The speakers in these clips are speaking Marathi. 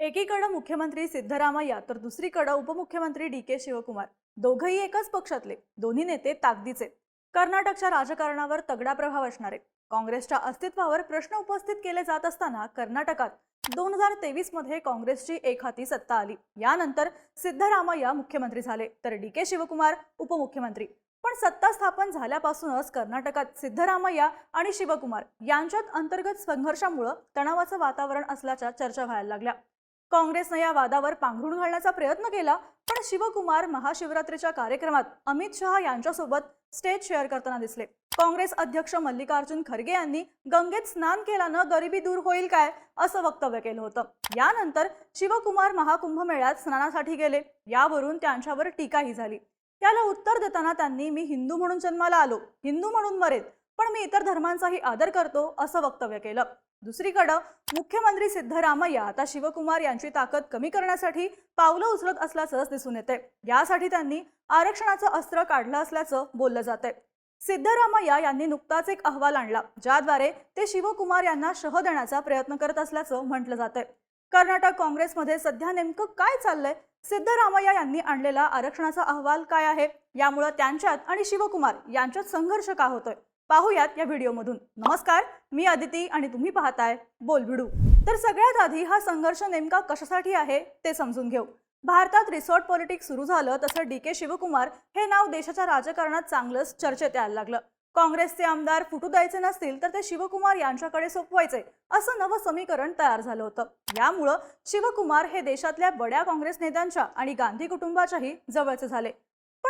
एकीकडं मुख्यमंत्री सिद्धरामय्या तर दुसरीकडं उपमुख्यमंत्री डी के शिवकुमार. दोघंही एकाच पक्षातले. दोन्ही नेते ताकदीचे. कर्नाटकच्या राजकारणावर तगडा प्रभाव असणारे. काँग्रेसच्या अस्तित्वावर प्रश्न उपस्थित केले जात असताना कर्नाटकात दोन हजार तेवीसमध्ये काँग्रेसची एक हाती सत्ता आली. यानंतर सिद्धरामय्या मुख्यमंत्री झाले तर डी के शिवकुमार उपमुख्यमंत्री. पण सत्ता स्थापन झाल्यापासूनच कर्नाटकात सिद्धरामय्या आणि शिवकुमार यांच्यात अंतर्गत संघर्षामुळं तणावाचं वातावरण असल्याच्या चर्चा व्हायला लागल्या. काँग्रेसनं या वादावर पांघरून घालण्याचा प्रयत्न केला पण शिवकुमार महाशिवरात्रीच्या कार्यक्रमात अमित शहा यांच्यासोबत स्टेज शेअर करताना दिसले. काँग्रेस अध्यक्ष मल्लिकार्जुन खरगे यांनी गंगेत स्नान केल्यानं गरिबी दूर होईल काय असं वक्तव्य केलं होतं. यानंतर शिवकुमार महाकुंभमेळ्यात स्नानासाठी गेले. यावरून त्यांच्यावर टीकाही झाली. त्याला उत्तर देताना त्यांनी मी हिंदू म्हणून जन्माला आलो. हिंदू म्हणून मरेत पण मी इतर धर्मांचाही आदर करतो असं वक्तव्य केलं. दुसरीकडं मुख्यमंत्री सिद्धरामय्या आता शिवकुमार यांची ताकद कमी करण्यासाठी पावलं उचलत असल्याचंच दिसून येते यासाठी त्यांनी आरक्षणाचं अस्त्र काढलं असल्याचं बोललं जातंय. सिद्धरामय्या यांनी नुकताच एक अहवाल आणला ज्याद्वारे ते शिवकुमार यांना शह देण्याचा प्रयत्न करत असल्याचं म्हटलं जातंय. कर्नाटक काँग्रेसमध्ये सध्या नेमकं काय चाललंय? सिद्धरामय्या यांनी आणलेला आरक्षणाचा अहवाल काय आहे? यामुळं त्यांच्यात आणि शिवकुमार यांच्यात संघर्ष का होतोय? पाहूयात या व्हिडिओमधून. नमस्कार मी अदिती आणि तुम्ही पाहताय बोलबिडू. तर सगळ्यात आधी हा संघर्ष नेमका कशासाठी आहे ते समजून घेऊ. भारतात रिसॉर्ट पॉलिटिक्स सुरू झालं तसं डी के शिवकुमार हे नाव देशाच्या राजकारणात चांगलंच चर्चेत यायला लागलं. काँग्रेसचे आमदार फुटू द्यायचे नसतील तर ते शिवकुमार यांच्याकडे सोपवायचे असं नवं समीकरण तयार झालं होतं. यामुळं शिवकुमार हे देशातल्या बड्या काँग्रेस नेत्यांच्या आणि गांधी कुटुंबाच्याही जवळचे झाले.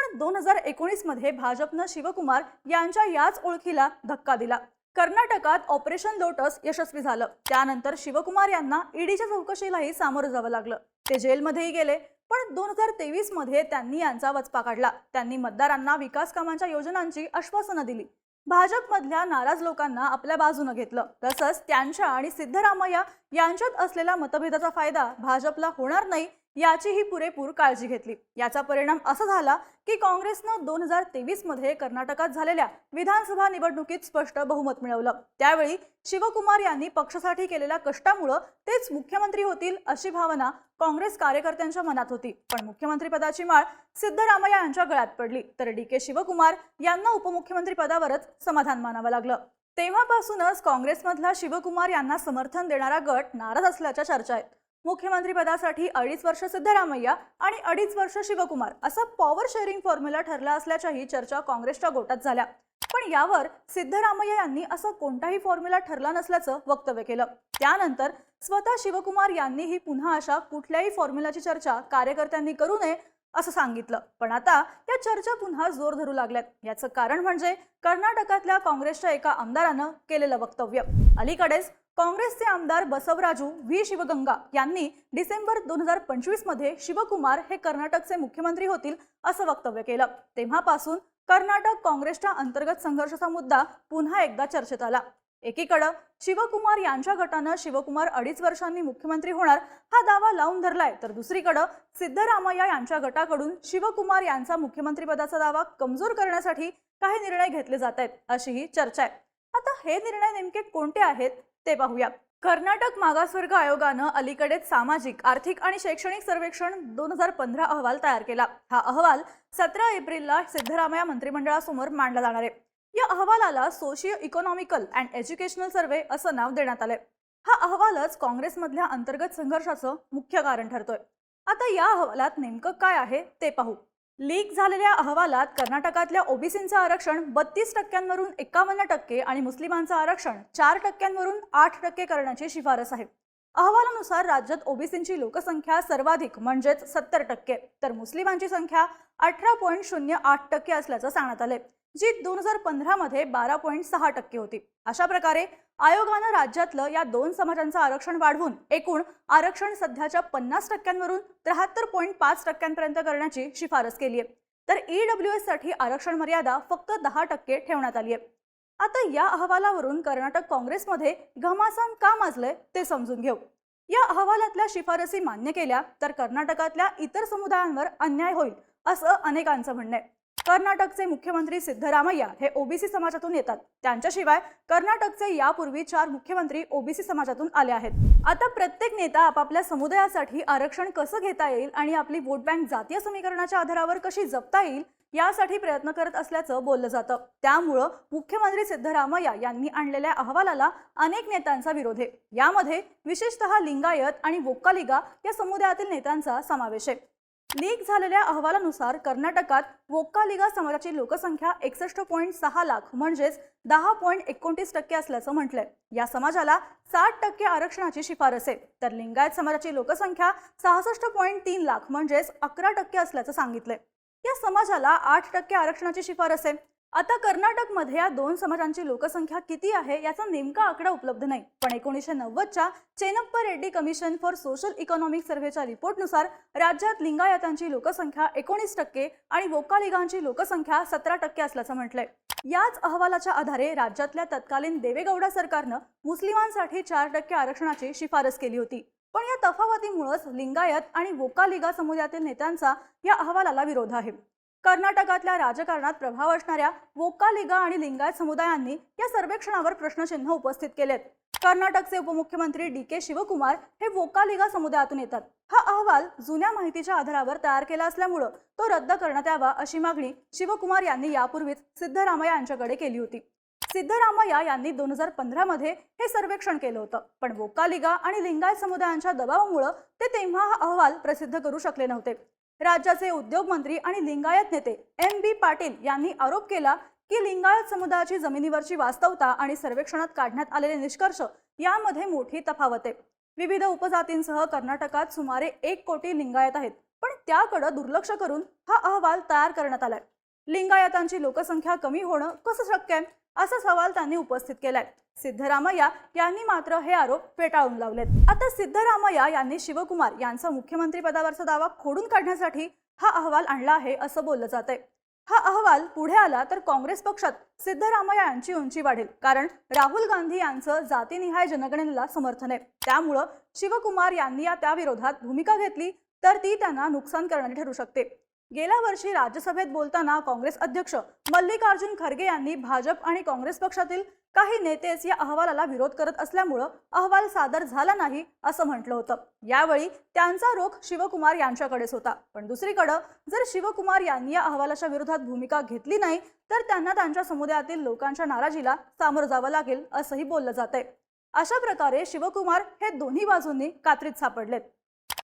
पण दोन हजार एकोणीसमध्ये भाजपनं शिवकुमार यांच्या याच ओळखीला धक्का दिला. कर्नाटकात ऑपरेशन लोटस यशस्वी झालं. त्यानंतर शिवकुमार यांना ईडीच्या चौकशीलाही सामोरं जावं लागलं. ते जेलमध्येही गेले पण दोन हजार तेवीसमध्ये त्यांनी यांचा वचपा काढला. त्यांनी मतदारांना विकास कामांच्या योजनांची आश्वासनं दिली. भाजपमधल्या नाराज लोकांना आपल्या बाजूनं घेतलं. तसंच त्यांच्या आणि सिद्धरामय्या यांच्यात असलेला मतभेदाचा फायदा भाजपला होणार नाही याचीही पुरेपूर काळजी घेतली. याचा परिणाम असा झाला की काँग्रेसनं दोन हजार तेवीसमध्ये कर्नाटकात झालेल्या विधानसभा निवडणुकीत स्पष्ट बहुमत मिळवलं. त्यावेळी शिवकुमार यांनी पक्षासाठी केलेल्या कष्टामुळं तेच मुख्यमंत्री होतील अशी भावना काँग्रेस कार्यकर्त्यांच्या मनात होती. पण मुख्यमंत्रीपदाची माळ सिद्धरामय्या यांच्या गळ्यात पडली. तर डी के शिवकुमार यांना उपमुख्यमंत्री पदावरच समाधान मानावं लागलं. तेव्हापासूनच काँग्रेसमधला शिवकुमार यांना समर्थन देणारा गट नाराज असल्याच्या चर्चा आहेत. मुख्यमंत्री पदासाठी अडीच वर्ष सिद्धरामय्या आणि अडीच वर्ष शिवकुमार असा पॉवर शेअरिंग फॉर्म्युला ठरला असल्याच्याही चर्चा काँग्रेसच्या गोटात झाल्या. पण यावर सिद्धरामय्या यांनी असं कोणताही फॉर्म्युला ठरला नसल्याचं वक्तव्य केलं. त्यानंतर स्वतः शिवकुमार यांनीही पुन्हा अशा कुठल्याही फॉर्म्युलाची चर्चा कार्यकर्त्यांनी करू नये असं सांगितलं. पण आता या चर्चा पुन्हा जोर धरू लागल्यात. याचं कारण म्हणजे कर्नाटकातल्या काँग्रेसच्या एका आमदारानं केलेलं वक्तव्य. अलीकडेच काँग्रेसचे आमदार बसवराजू व्ही. शिवगंगा यांनी डिसेंबर दोन हजार पंचवीसमध्ये शिवकुमार हे कर्नाटकचे मुख्यमंत्री होतील असं वक्तव्य केलं. तेव्हापासून कर्नाटक काँग्रेसच्या अंतर्गत संघर्षाचा मुद्दा पुन्हा एकदा चर्चेत आला. एकीकडं शिवकुमार यांच्या गटानं शिवकुमार अडीच वर्षांनी मुख्यमंत्री होणार हा दावा लावून धरलाय तर दुसरीकडं सिद्धरामय्या यांच्या गटाकडून शिवकुमार यांचा मुख्यमंत्रीपदाचा दावा कमजोर करण्यासाठी काही निर्णय घेतले जात आहेत अशीही चर्चा आहे. आता हे निर्णय नेमके कोणते आहेत? ते पाहूया कर्नाटक मागासवर्ग आयोगानं अलीकडेच सामाजिक आर्थिक आणि शैक्षणिक सर्वेक्षण दोन हजार पंधरा अहवाल तयार केला. हा अहवाल सतरा एप्रिलला सिद्धरामय्या मंत्रिमंडळासमोर मांडला जाणार आहे. या अहवालाला socio economical and educational survey असं नाव देण्यात आलंय. हा अहवालच काँग्रेसमधल्या अंतर्गत संघर्षाचं मुख्य कारण ठरतोय. आता या अहवालात नेमकं काय आहे ते पाहू. लीक झालेल्या अहवालात कर्नाटकातल्या ओबीसींचं आरक्षण बत्तीस टक्क्यांवरून एकावन्न टक्के आणि मुस्लिमांचं आरक्षण चार टक्क्यांवरून आठ टक्के करण्याची शिफारस आहे. अहवालानुसार राज्यात ओबीसींची लोकसंख्या सर्वाधिक म्हणजेच सत्तर टक्के. तर मुस्लिमांची संख्या अठरा पॉईंट शून्य आठ टक्के असल्याचं सांगण्यात आलंय जी दोन हजार पंधरामध्ये बारा पॉईंट सहा टक्के होती. अशा प्रकारे आयोगानं राज्यातलं या दोन समाजांचं आरक्षण वाढवून एकूण आरक्षण सध्याच्या पन्नास टक्क्यांवरून त्र्याहत्तर पॉईंट पाच टक्क्यांपर्यंत करण्याची शिफारस केली आहे तर ईडब्ल्यू एससाठी आरक्षण मर्यादा फक्त दहा टक्के ठेवण्यात आली आहे आता या अहवालावरून कर्नाटक काँग्रेसमध्ये घमासान का माजलंय ते समजून घेऊ. या अहवालातल्या शिफारसी मान्य केल्या तर कर्नाटकातल्या इतर समुदायांवर अन्याय होईल असं अनेकांचं म्हणणं आहे. कर्नाटकचे मुख्यमंत्री सिद्धरामय्या हे ओबीसी समाजातून येतात. त्यांच्याशिवाय कर्नाटकचे यापूर्वी चार मुख्यमंत्री ओबीसी समाजातून आले आहेत. आता प्रत्येक नेता आपापल्या समुदायासाठी आरक्षण कसं घेता येईल आणि आपली वोट बँक जातीय समीकरणाच्या आधारावर कशी जपता येईल यासाठी प्रयत्न करत असल्याचं बोललं जातं. त्यामुळं मुख्यमंत्री सिद्धरामय्या यांनी आणलेल्या अहवालाला अनेक नेत्यांचा विरोध आहे. यामध्ये विशेषतः लिंगायत आणि वोक्कालिगा या समुदायातील नेत्यांचा समावेश आहे. लीक झालेल्या अहवालानुसार कर्नाटकात वोक्कालिगा समाजाची लोकसंख्या एकसष्ट पॉईंट सहा लाख म्हणजेच दहा पॉईंट एकोणतीस टक्के असल्याचं म्हटलंय. या समाजाला साठ टक्के आरक्षणाची शिफारस आहे. तर लिंगायत समाजाची लोकसंख्या सहासष्ट पॉईंट तीन लाख म्हणजेच अकरा टक्के असल्याचं सांगितलंय. या समाजाला आठ टक्के आरक्षणाची शिफारस आहे. आता कर्नाटकमध्ये या दोन समाजांची लोकसंख्या किती आहे याचा नेमका आकडा उपलब्ध नाही. पण एकोणीसशे नव्वदच्या Chennappa Reddy commission for social economic सर्व्हेच्या रिपोर्टनुसार राज्यात लिंगायतांची लोकसंख्या एकोणीस टक्के आणि वोकालिगांची लोकसंख्या सतरा टक्के असल्याचं म्हटलंय. याच अहवालाच्या आधारे राज्यातल्या तत्कालीन देवेगौडा सरकारनं मुस्लिमांसाठी चार टक्के आरक्षणाची शिफारस केली होती. पण या तफावतीमुळेच लिंगायत आणि वोकालिगा समुदायातील नेत्यांचा या अहवालाला विरोध आहे. कर्नाटकातल्या राजकारणात प्रभाव असणाऱ्या वोकालिगा आणि लिंगायत समुदायांनी या सर्वेक्षणावर प्रश्नचिन्ह उपस्थित केलेत. कर्नाटकचे उपमुख्यमंत्री डी के शिवकुमार हे वोकालिगा समुदायातून येतात. हा अहवाल जुन्या माहितीच्या आधारावर तयार केला असल्यामुळं तो रद्द करण्यात यावा अशी मागणी शिवकुमार यांनी यापूर्वीच सिद्धरामय्या यांच्याकडे केली होती. सिद्धरामय्या यांनी दोन हजार पंधरा मध्ये हे सर्वेक्षण केलं होतं. पण वोकालिगा आणि लिंगायत समुदायांच्या दबावामुळं ते तेव्हा हा अहवाल प्रसिद्ध करू शकले नव्हते. राज्याचे उद्योग मंत्री आणि लिंगायत नेते एम बी पाटील यांनी आरोप केला की लिंगायत समुदायाची जमिनीवरची वास्तवता आणि सर्वेक्षणात काढण्यात आलेले निष्कर्ष यामध्ये मोठी तफावत आहे. विविध उपजातींसह कर्नाटकात सुमारे एक कोटी लिंगायत आहेत पण त्याकडे दुर्लक्ष करून हा अहवाल तयार करण्यात आलाय. लिंगायतांची लोकसंख्या कमी होणं कसं शक्य आहे? असा सवाल त्यांनी उपस्थित केलाय. सिद्धरामय्या यांनी मात्र हे आरोप फेटाळून लावलेत. आता सिद्धरामय्या यांनी शिवकुमार यांचा मुख्यमंत्री पदावरचा दावा खोडून काढण्यासाठी हा अहवाल आणला आहे असं बोललं जात हा अहवाल पुढे आला तर काँग्रेस पक्षात सिद्धरामय्या यांची उंची वाढेल कारण राहुल गांधी यांचं जातीनिहाय जनगणनेला समर्थन आहे. त्यामुळं शिवकुमार यांनी या त्याविरोधात भूमिका घेतली तर ती त्यांना नुकसान करणारी ठरू शकते. गेल्या वर्षी राज्यसभेत बोलताना काँग्रेस अध्यक्ष मल्लिकार्जुन खरगे यांनी भाजप आणि काँग्रेस पक्षातील काही नेतेच या अहवालाला विरोध करत असल्यामुळं अहवाल सादर झाला नाही असं म्हटलं होतं. यावेळी त्यांचा रोख शिवकुमार यांच्याकडेच होता. पण दुसरीकडं जर शिवकुमार यांनी या अहवालाच्या विरोधात भूमिका घेतली नाही तर त्यांना त्यांच्या समुदायातील लोकांच्या नाराजीला सामोरं जावं लागेल असंही बोललं जात आहे अशा प्रकारे शिवकुमार हे दोन्ही बाजूंनी कात्रीत सापडलेत.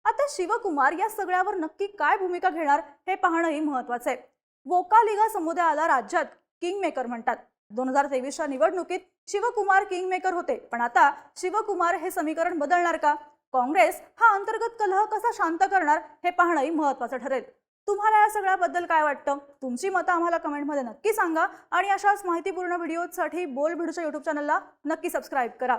आता शिवकुमार या सगळ्यावर नक्की काय भूमिका घेणार हे पाहणंही महत्वाचं आहे. वोकालिगा समुदायाला राज्यात किंग मेकर म्हणतात. दोन हजार तेवीसच्या निवडणुकीत शिवकुमार किंग मेकर होते. पण आता शिवकुमार हे समीकरण बदलणार का? काँग्रेस हा अंतर्गत कलह कसा शांत करणार हे पाहणंही महत्वाचं ठरेल. तुम्हाला या सगळ्याबद्दल काय वाटतं? तुमची मतं आम्हाला कमेंटमध्ये नक्की सांगा आणि अशाच माहितीपूर्ण व्हिडिओसाठी बोल भिडूच्या यूट्यूब चॅनलला नक्की सबस्क्राईब करा.